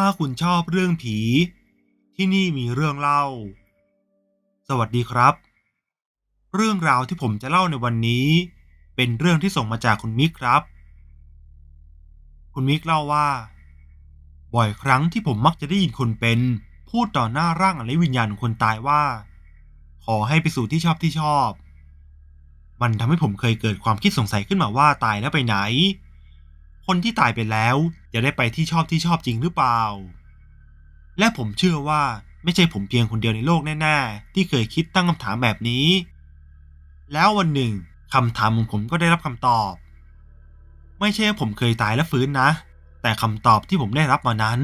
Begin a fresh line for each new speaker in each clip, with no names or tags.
ถ้าคุณชอบเรื่องผี ที่นี่มีเรื่องเล่า สวัสดีครับ เรื่องราวที่ผมจะเล่าในวันนี้ เป็นเรื่องที่ส่งมาจากคุณมิกครับ คุณมิกเล่าว่า บ่อยครั้งที่ผมมักจะได้ยินคนเป็น พูดต่อหน้าร่างและวิญญาณของคนตายว่า ขอให้ไปสู่ที่ชอบที่ชอบ มันทำให้ผมเคยเกิดความคิดสงสัยขึ้นมาว่าตายแล้วไปไหน คนที่ตายไปแล้วจะได้ไปที่ชอบที่ชอบจริงหรือเปล่า และผมเชื่อว่าไม่ใช่ผมเพียงคนเดียวในโลกแน่ๆ ที่เคยคิดตั้งคำถามแบบนี้ แล้ววันหนึ่งคำถามของผมก็ได้รับคำตอบ ไม่ใช่ว่าผมเคยตายแล้วฟื้นนะ แต่คำตอบที่ผมได้รับมานั้น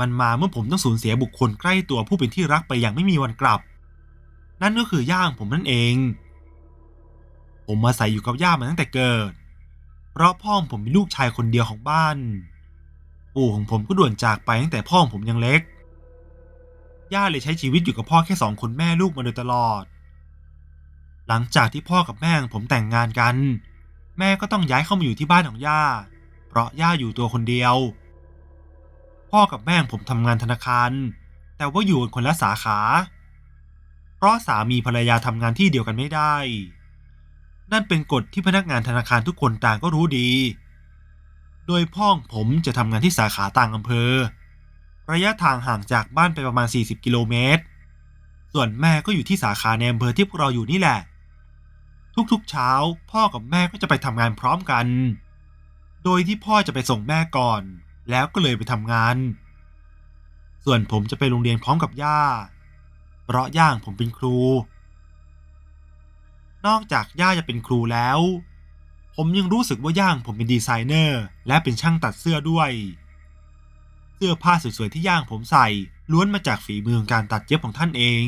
มันมาเมื่อผมต้องสูญเสียบุคคลใกล้ตัวผู้เป็นที่รักไปอย่างไม่มีวันกลับ นั่นก็คือย่าของผมนั่นเอง ผมมาใส่อยู่กับย่ามาตั้งแต่เกิด เพราะพ่อผมเป็นลูกชายคนเดียวของบ้าน ปู่ของผมก็ด่วนจากไปตั้งแต่พ่อผมยังเล็ก ย่าเลยใช้ชีวิตอยู่กับพ่อแค่สองคนแม่ลูกมาโดยตลอด หลังจากที่พ่อกับแม่ของผมแต่งงานกัน แม่ก็ต้องย้ายเข้ามาอยู่ที่บ้านของย่า เพราะย่าอยู่ตัวคนเดียว พ่อกับแม่งผมทำงานธนาคาร แต่ว่าอยู่กันคนละสาขา เพราะสามีภรรยาทำงานที่เดียวกันไม่ได้ นั่นเป็นกฎที่พนักงานธนาคารทุกคนต่างก็รู้ดี โดยพ่องผมจะทำงานที่สาขาต่างอำเภอ ระยะทางห่างจากบ้านไปประมาณ 40 กิโลเมตร ส่วนแม่ก็อยู่ที่สาขาในอำเภอที่พวกเราอยู่นี่แหละ ทุกๆเช้า พ่อกับแม่ก็จะไปทำงานพร้อมกัน โดยที่พ่อจะไปส่งแม่ก่อน แล้วก็เลยไปทำงาน ส่วนผมจะไปโรงเรียนพร้อมกับย่า เพราะย่างผมเป็นครู นอกจากย่าจะเป็นครูแล้ว ผมยังรู้สึกว่าย่างผมเป็นดีไซเนอร์ และเป็นช่างตัดเสื้อด้วย เสื้อผ้าสวยๆที่ย่างผมใส่ล้วนมาจากฝีมือการตัดเย็บของท่านเอง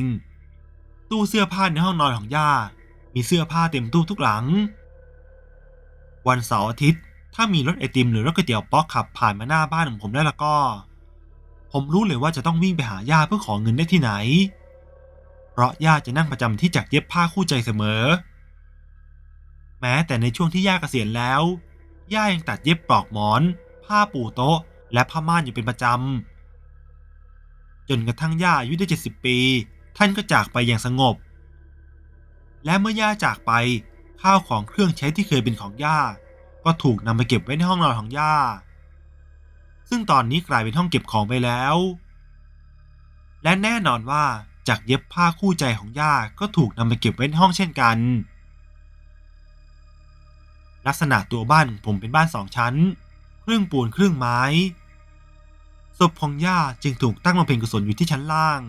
ตู้เสื้อผ้าในห้องนอนของย่า มีเสื้อผ้าเต็มตู้ทุกหลัง วันเสาร์อาทิตย์ถ้ามีรถไอติมหรือรถก๋วยเตี๋ยวป๊อกขับผ่านมาหน้าบ้านของผมได้แล้วก็ ผมรู้เลยว่าจะต้องวิ่งไปหาย่าเพื่อขอเงินได้ที่ไหน เพราะย่าจะนั่งประจำที่จักรเย็บผ้าคู่ใจเสมอ แม้แต่ในช่วงที่ย่าเกษียณแล้ว ย่ายังตัดเย็บปลอกหมอน ผ้าปูโต๊ะ และผ้าม่านอยู่เป็นประจำ จนกระทั่งย่าอายุได้เจ็ดสิบปี ท่านก็จากไปอย่างสงบ และเมื่อย่าจากไปข้าวของเครื่องใช้ที่เคยเป็นของย่า ก็ถูกนำไปเก็บไว้ในห้องนอนของย่า ซึ่งตอนนี้กลายเป็นห้องเก็บของไปแล้ว และแน่นอนว่าจากเย็บผ้าคู่ใจของย่าก็ถูกนำไปเก็บไว้ในห้องเช่นกัน ลักษณะตัวบ้านของผมเป็นบ้านสองชั้น ครึ่งปูนครึ่งไม้ ศพของย่าจึงถูกตั้งบำเพ็ญกุศลอยู่ที่ชั้นล่าง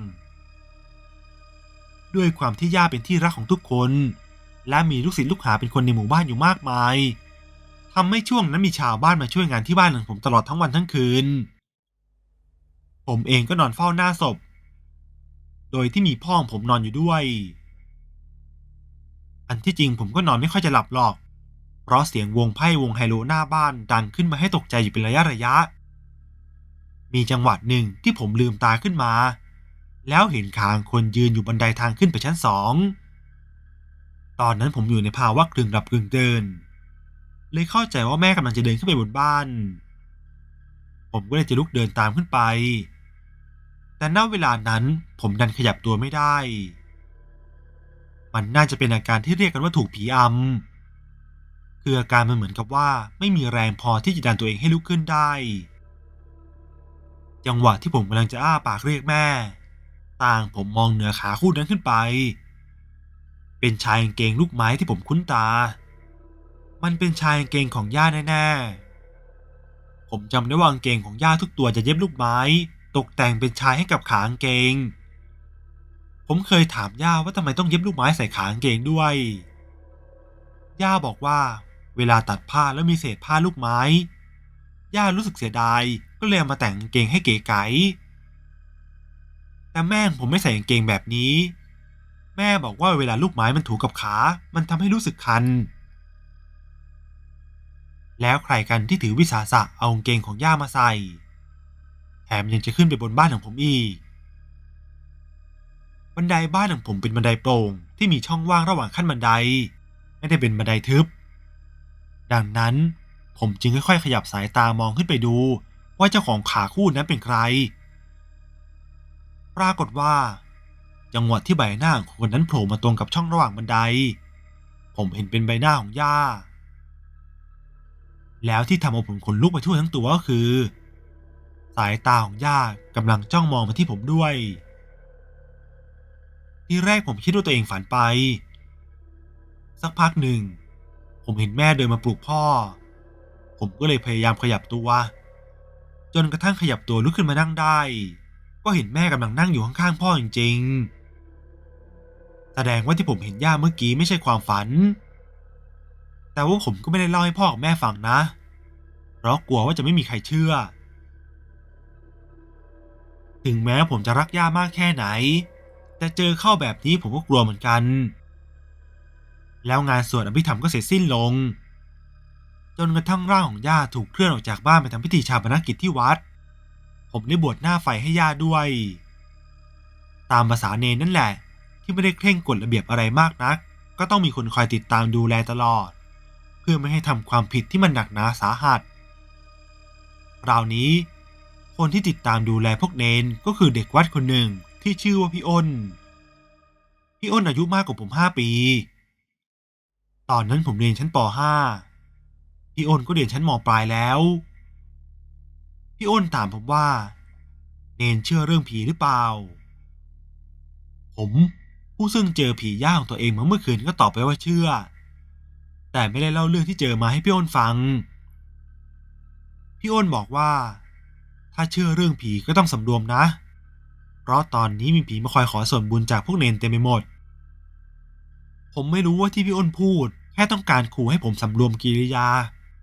ด้วยความที่ย่าเป็นที่รักของทุกคน และมีลูกศิษย์ลูกหาเป็นคนในหมู่บ้านอยู่มากมายทำให้ช่วงนั้นมีชาวบ้านมาช่วยงานที่บ้านของผมตลอดทั้งวันทั้งคืน ผมเองก็นอนเฝ้าหน้าศพ โดยที่มีพ่อของผมนอนอยู่ด้วย อันที่จริงผมก็นอนไม่ค่อยจะหลับหรอก ราะเสียงวงไพ่วงไฮโลหน้าบ้านดังขึ้นมาให้ตกใจอยู่เป็นระยะระยะ มีจังหวะหนึ่งที่ผมลืมตาขึ้นมา แล้วเห็นคางคนยืนอยู่บันไดทางขึ้นไปชั้นสองตอนนั้นผมอยู่ในภาวะกลึ่งหลับกลึ่งเดิน เลยเข้าใจว่าแม่กำลังจะเดินขึ้นไปบนบ้าน ผมก็เลยจะลุกเดินตามขึ้นไป แต่ณเวลานั้นผมดันขยับตัวไม่ได้ มันน่าจะเป็นอาการที่เรียกกันว่าถูกผีอำ คืออาการมันเหมือนกับว่าไม่มีแรงพอที่จะดันตัวเองให้ลุกขึ้นได้ จังหวะที่ผมกำลังจะอ้าปากเรียกแม่ ต่างผมมองเหนือขาคู่นั้นขึ้นไป เป็นชายกางเกงลูกไม้ที่ผมคุ้นตา มันเป็นชายกางเกงของย่าแน่ๆ ผมจำได้ว่ากางเกงของย่าทุกตัวจะเย็บลูกไม้ ตกแต่งเป็นชายให้กับขากางเกง ผมเคยถามย่าว่าทำไมต้องเย็บลูกไม้ใส่ขากางเกงด้วยย่าบอกว่า เวลาตัดผ้าแล้วมีเศษผ้าลูกไม้ ย่ารู้สึกเสียดายก็เลยเอามาแต่งเกงให้เก๋ไก๋แต่แม่ผมไม่ใส่กางเกงแบบนี้ แม่บอกว่าเวลาลูกไม้มันถูกับขา มันทำให้รู้สึกคัน แล้วใครกันที่ถือวิสาสะเอากางเกงของย่ามาใส่ แถมยังจะขึ้นไปบนบ้านของผมอีก บันไดบ้านของผมเป็นบันไดโปร่งที่มีช่องว่างระหว่างขั้นบันได ไม่ได้เป็นบันไดทึบ ดังนั้นผมจึงค่อยๆ ขยับสายตามองขึ้นไปดู ว่าเจ้าของขาคู่นั้นเป็นใคร ปรากฏว่าจังหวะที่ใบหน้าของคนนั้นโผล่มาตรงกับช่องระหว่างบันได ผมเห็นเป็นใบหน้าของย่า แล้วที่ทำเอาผมขนลุกไปทั่วทั้งตัวก็คือ สายตาของย่ากำลังจ้องมองมาที่ผมด้วย ที่แรกผมคิดว่าตัวเองฝันไป สักพักหนึ่ง ผมเห็นแม่เดินมาปลุกพ่อ ผมก็เลยพยายามขยับตัว จนกระทั่งขยับตัวลุกขึ้นมานั่งได้ ก็เห็นแม่กำลังนั่งอยู่ข้างๆพ่อจริงๆ แสดงว่าที่ผมเห็นย่าเมื่อกี้ไม่ใช่ความฝัน แต่ว่าผมก็ไม่ได้เล่าให้พ่อกับแม่ฟังนะ เพราะกลัวว่าจะไม่มีใครเชื่อ ถึงแม้ผมจะรักย่ามากแค่ไหน แต่เจอเข้าแบบนี้ผมก็กลัวเหมือนกัน แล้วงานสวดอภิธรรมก็เสร็จสิ้นลง จนกระทั่งร่างของย่าถูกเคลื่อนออกจากบ้านไปทำพิธีชาปนกิจที่วัด ผมได้บวชหน้าไฟให้ย่าด้วย ตามภาษาเนนนั่นแหละ ที่ไม่ได้เคร่งกฎระเบียบอะไรมากนัก ก็ต้องมีคนคอยติดตามดูแลตลอด เพื่อไม่ให้ทำความผิดที่มันหนักหนาสาหัสคราวนี้ คนที่ติดตามดูแลพวกเนนก็คือเด็กวัดคนหนึ่งที่ชื่อว่าพี่อ้น พี่อ้นอายุมากกว่าผมห้าปี ตอนนั้นผมเรียนชั้นป .5 พี่อ้นก็เรียนชั้นมปลายแล้ว พี่อ้นถามผมว่า เนนเชื่อเรื่องผีหรือเปล่า ผมผู้ซึ่งเจอผีย่าของตัวเองเมื่อคืนก็ตอบไปว่าเชื่อ แต่ไม่ได้เล่าเรื่องที่เจอมาให้พี่อ้นฟัง พี่อ้นบอกว่า ถ้าเชื่อเรื่องผีก็ต้องสำรวมนะ เพราะตอนนี้มีผีมาคอยขอส่วนบุญจากพวกเนนเต็มไปหมด ผมไม่รู้ว่าที่พี่อ้นพูด แค่ต้องการขู่ให้ผมสำรวมกิริยา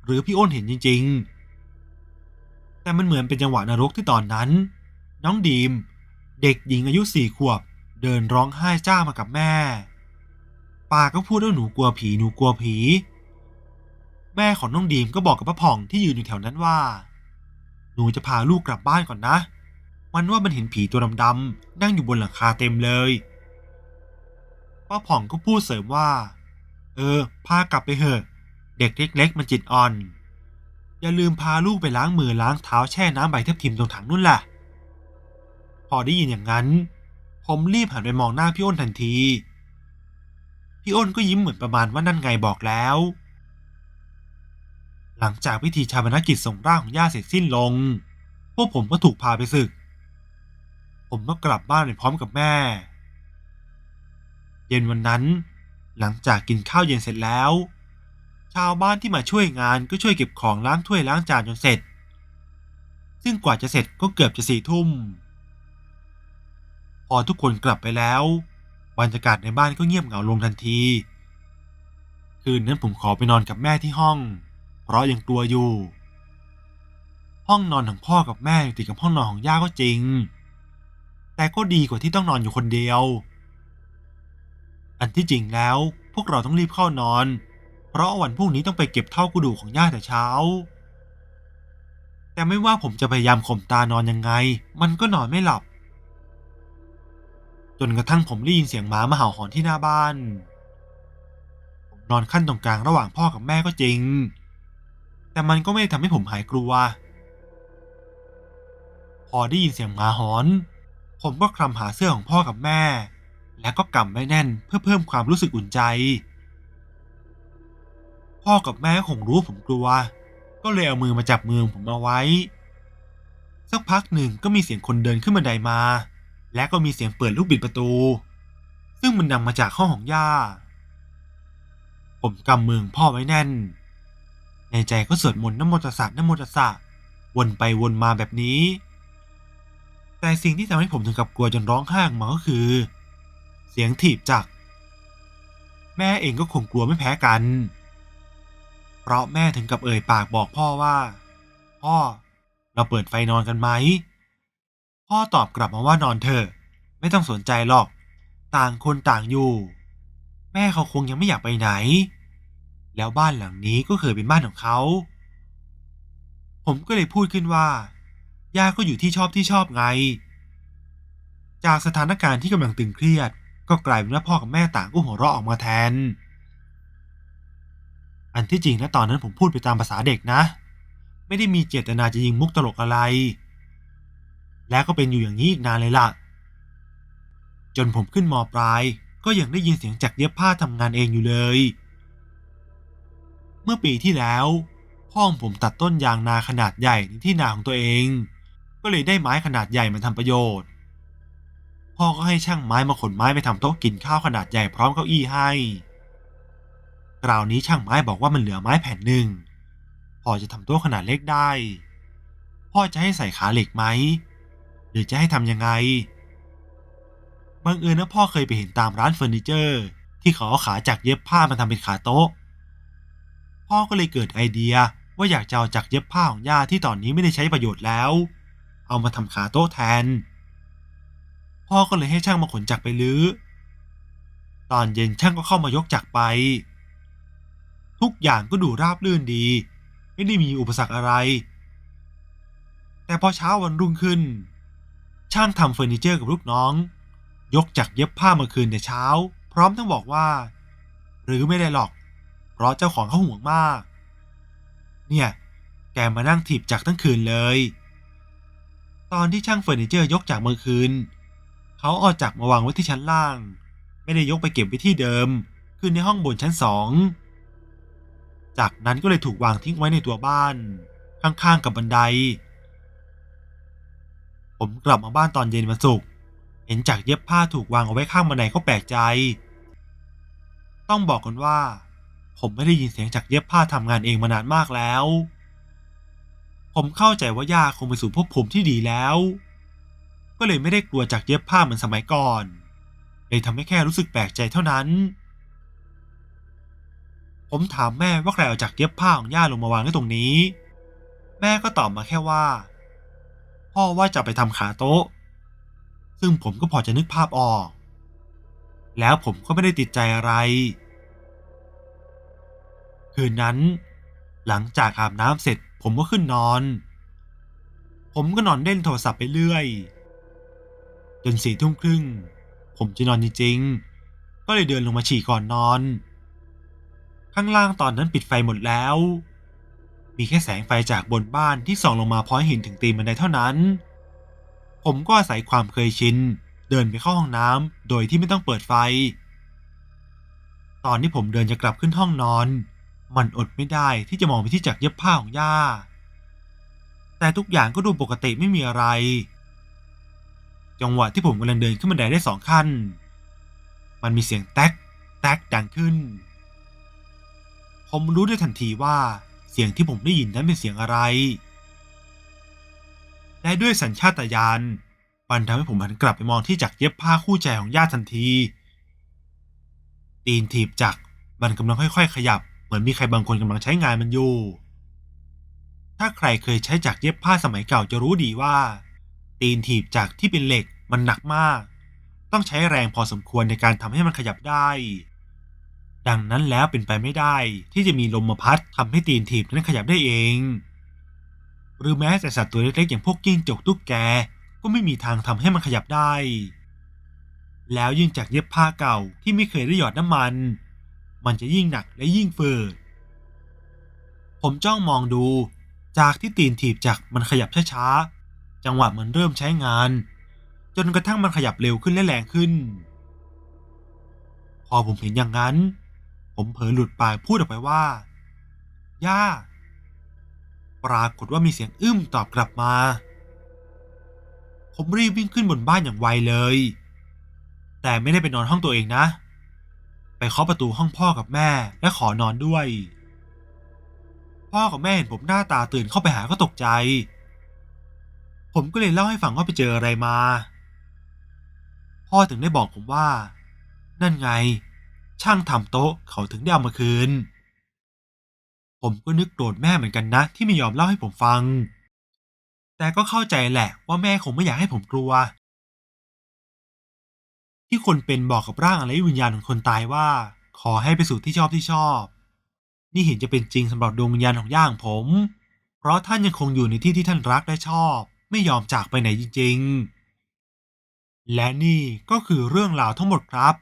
หรือพี่อ้นเห็นจริง ๆ แต่มันเหมือนเป็นจังหวะนรกที่ตอนนั้น น้องดีม เด็กหญิงอายุสี่ขวบ เดินร้องไห้จ้ามากับแม่ป้าก็พูดว่าหนูกลัวผีหนูกลัวผี แม่ของน้องดีมก็บอกกับป้าผ่องที่ยืนอยู่แถวนั้นว่า หนูจะพาลูกกลับบ้านก่อนนะ มันว่ามันเห็นผีตัวดำๆนั่งอยู่บนหลังคาเต็มเลยป้าผ่องก็พูดเสริมว่า เออ พากลับไปเถอะ เด็กเล็กๆมันจิตอ่อน อย่าลืมพาลูกไปล้างมือล้างเท้าแช่น้ำใบเทบทิมตรงถังนู่นล่ะ พอได้ยินอย่างนั้น ผมรีบหันไปมองหน้าพี่อ้นทันที พี่อ้นก็ยิ้มเหมือนประมาณว่านั่นไงบอกแล้ว หลังจากพิธีชาปนกิจส่งร่างของย่าเสร็จสิ้นลง พวกผมก็ถูกพาไปศึก ผมก็กลับบ้านไปพร้อมกับแม่ เย็นวันนั้น หลังจากกินข้าวเย็นเสร็จแล้ว ชาวบ้านที่มาช่วยงานก็ช่วยเก็บของล้างถ้วยล้างจานจนเสร็จ ซึ่งกว่าจะเสร็จก็เกือบจะสี่ทุ่ม พอทุกคนกลับไปแล้วบรรยากาศในบ้านก็เงียบเหงาลงทันที คืนนั้นผมขอไปนอนกับแม่ที่ห้อง เพราะยังกลัวอยู่ ห้องนอนของพ่อกับแม่อยู่ติดกับห้องนอนของย่าก็จริง แต่ก็ดีกว่าที่ต้องนอนอยู่คนเดียว อันที่จริงแล้วพวกเราต้องรีบเข้านอน เพราะวันพรุ่งนี้ต้องไปเก็บเท่ากระดูกของย่าแต่เช้า แต่ไม่ว่าผมจะพยายามข่มตานอนยังไง มันก็นอนไม่หลับ จนกระทั่งผมได้ยินเสียงหมามาเห่าหอนที่หน้าบ้าน ผมนอนขั้นตรงกลางระหว่างพ่อกับแม่ก็จริง แต่มันก็ไม่ได้ทำให้ผมหายกลัว พอได้ยินเสียงหมาหอน ผมก็คลำหาเสื้อของพ่อกับแม่ แล้วก็กำไว้แน่นเพื่อเพิ่มความรู้สึกอุ่นใจ พ่อกับแม่คงรู้ผมกลัว ก็เลยเอามือมาจับมือผมเอาไว้ สักพักหนึ่งก็มีเสียงคนเดินขึ้นบันไดมา และก็มีเสียงเปิดลูกบิดประตู ซึ่งมันดังมาจากห้องของย่า ผมกำมือพ่อไว้แน่น ในใจก็สวดมนต์นโมตัสสะนโมตัสสะวนไปวนมาแบบนี้ แต่สิ่งที่ทำให้ผมถึงกับกลัวจนร้องไห้ออกมาก็คือ เสียงถีบจักแม่เองก็คงกลัวไม่แพ้กัน เพราะแม่ถึงกับเอ่ยปากบอกพ่อว่า พ่อ เราเปิดไฟนอนกันไหม พ่อตอบกลับมาว่านอนเถอะ ไม่ต้องสนใจหรอก ต่างคนต่างอยู่ แม่เขาคงยังไม่อยากไปไหน แล้วบ้านหลังนี้ก็เคยเป็นบ้านของเขา ผมก็เลยพูดขึ้นว่าย่าก็อยู่ที่ชอบที่ชอบไง จากสถานการณ์ที่กำลังตึงเครียด ก็กลายเป็นว่าพ่อกับแม่ต่างก็หัวเราะออกมาแทน อันที่จริงแล้วตอนนั้นผมพูดไปตามภาษาเด็กนะ ไม่ได้มีเจตนาจะยิงมุกตลกอะไร และก็เป็นอยู่อย่างนี้อีกนานเลยล่ะ จนผมขึ้นมปลาย ก็ยังได้ยินเสียงจักเย็บผ้าทำงานเองอยู่เลย เมื่อปีที่แล้วพ่อของผมตัดต้นยางนาขนาดใหญ่ในที่นาของตัวเอง ก็เลยได้ไม้ขนาดใหญ่มาทำประโยชน์ พ่อก็ให้ช่างไม้มาขนไม้ไปทำโต๊ะกินข้าวขนาดใหญ่พร้อมเก้าอี้ให้คราวนี้ช่างไม้บอกว่ามันเหลือไม้แผ่นหนึ่งพอจะทำโต๊ะขนาดเล็กได้ พ่อจะให้ใส่ขาเหล็กไหม หรือจะให้ทำยังไงบังเอิญนะพ่อเคยไปเห็นตามร้านเฟอร์นิเจอร์ ที่เขาเอาขาจากเย็บผ้ามาทำเป็นขาโต๊ะ พ่อก็เลยเกิดไอเดียว่าอยากจะเอาจากเย็บผ้าของย่าที่ตอนนี้ไม่ได้ใช้ประโยชน์แล้ว เอามาทำขาโต๊ะแทน พ่อก็เลยให้ช่างมาขนจักรไปลื้อ ตอนเย็นช่างก็เข้ามายกจักรไป ทุกอย่างก็ดูราบรื่นดี ไม่ได้มีอุปสรรคอะไร แต่พอเช้าวันรุ่งขึ้น ช่างทำเฟอร์นิเจอร์กับลูกน้อง ยกจักรเย็บผ้ามาคืนแต่เช้า พร้อมทั้งบอกว่า หรือไม่ได้หรอก เพราะเจ้าของเขาห่วงมาก เนี่ยแกมานั่งถีบจักรทั้งคืนเลย ตอนที่ช่างเฟอร์นิเจอร์ยกจักรมาคืน เขาเอาจักรมาวางไว้ที่ชั้นล่าง ไม่ได้ยกไปเก็บไว้ที่เดิม คือในห้องบนชั้นสองจากนั้นก็เลยถูกวางทิ้งไว้ในตัวบ้าน ข้างๆกับบันได ผมกลับมาบ้านตอนเย็นวันศุกร์เห็นจักรเย็บผ้าถูกวางเอาไว้ข้างบันไดก็แปลกใจ ต้องบอกกันว่า ผมไม่ได้ยินเสียงจักรเย็บผ้าทำงานเองมานานมากแล้ว ผมเข้าใจว่าย่าคงไปสู่ภพภูมิที่ดีแล้ว ก็เลยไม่ได้กลัวจักเย็บผ้าเหมือนสมัยก่อน เลยทำให้แค่รู้สึกแปลกใจเท่านั้น ผมถามแม่ว่าใครเอาจักเย็บผ้าของย่าลงมาวางไว้ตรงนี้ แม่ก็ตอบมาแค่ว่า พ่อว่าจะไปทำขาโต๊ะ ซึ่งผมก็พอจะนึกภาพออก แล้วผมก็ไม่ได้ติดใจอะไร คืนนั้น หลังจากอาบน้ำเสร็จผมก็ขึ้นนอน ผมก็นอนเล่นโทรศัพท์ไปเรื่อย จนสี่ทุ่มครึ่ง ผมจะนอนจริงๆ ก็เลยเดินลงมาฉี่ก่อนนอน ข้างล่างตอนนั้นปิดไฟหมดแล้ว มีแค่แสงไฟจากบนบ้านที่ส่องลงมาพอให้เห็นถึงตีนบันไดเท่านั้น ผมก็อาศัยความเคยชินเดินไปเข้าห้องน้ำโดยที่ไม่ต้องเปิดไฟ ตอนที่ผมเดินจะกลับขึ้นห้องนอน มันอดไม่ได้ที่จะมองไปที่จักรเย็บผ้าของย่า แต่ทุกอย่างก็ดูปกติไม่มีอะไร จังหวะที่ผมกำลังเดินขึ้นบันไดได้สองขั้น มันมีเสียงแต๊ก แต๊กดังขึ้น ผมรู้ได้ทันทีว่าเสียงที่ผมได้ยินนั้นเป็นเสียงอะไร และด้วยสัญชาตญาณมันทำให้ผมหันกลับไปมองที่จักรเย็บผ้าคู่ใจของญาติทันที ตีนถีบจักรมันกำลังค่อยๆ ขยับ เหมือนมีใครบางคนกำลังใช้งานมันอยู่ ถ้าใครเคยใช้จักรเย็บผ้าสมัยเก่าจะรู้ดีว่า ตีนถีบจักที่เป็นเหล็กมันหนักมาก ต้องใช้แรงพอสมควรในการทำให้มันขยับได้ ดังนั้นแล้วเป็นไปไม่ได้ที่จะมีลมมาพัดทำให้ตีนถีบนั้นขยับได้เอง หรือแม้แต่สัตว์ตัวเล็กๆอย่างพวกกิ้งจกตุ๊กแกก็ไม่มีทางทำให้มันขยับได้ แล้วยิ่งจากเย็บผ้าเก่าที่ไม่เคยได้หยอดน้ำมัน มันจะยิ่งหนักและยิ่งเฟิดผมจ้องมองดูจากที่ตีนถีบจักมันขยับช้าๆ จังหวะมันเริ่มใช้งาน จนกระทั่งมันขยับเร็วขึ้นและแรงขึ้น พอผมเห็นอย่างนั้น ผมเผลอหลุดปากพูดออกไปว่า ย่า ปรากฏว่ามีเสียงอึ้มตอบกลับมา ผมรีบวิ่งขึ้นบนบ้านอย่างไวเลย แต่ไม่ได้ไปนอนห้องตัวเองนะ ไปเคาะประตูห้องพ่อกับแม่และขอนอนด้วย พ่อกับแม่เห็นผมหน้าตาตื่นเข้าไปหาก็ตกใจ ผมก็เลยเล่าให้ฟังว่าไปเจออะไรมา พ่อถึงได้บอกผมว่า นั่นไง ช่างทำโต๊ะเขาถึงได้เอามาคืน ผมก็นึกโกรธแม่เหมือนกันนะที่ไม่ยอมเล่าให้ผมฟัง แต่ก็เข้าใจแหละว่าแม่คงไม่อยากให้ผมกลัว ที่คนเป็นบอกกับร่างอะไรวิญญาณของคนตายว่า ขอให้ไปสู่ที่ชอบที่ชอบ นี่เห็นจะเป็นจริงสำหรับดวงวิญญาณของย่างผม เพราะท่านยังคงอยู่ในที่ที่ท่านรักและชอบ ไม่ยอมจากไปไหนจริงๆ และนี่ก็คือเรื่องราวทั้งหมดครับ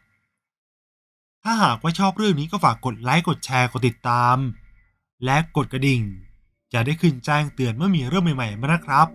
ถ้าหากว่าชอบเรื่องนี้ก็ฝากกดไลค์กดแชร์กดติดตาม และกดกระดิ่ง จะได้ขึ้นแจ้งเตือนเมื่อมีเรื่องใหม่ๆมานะครับ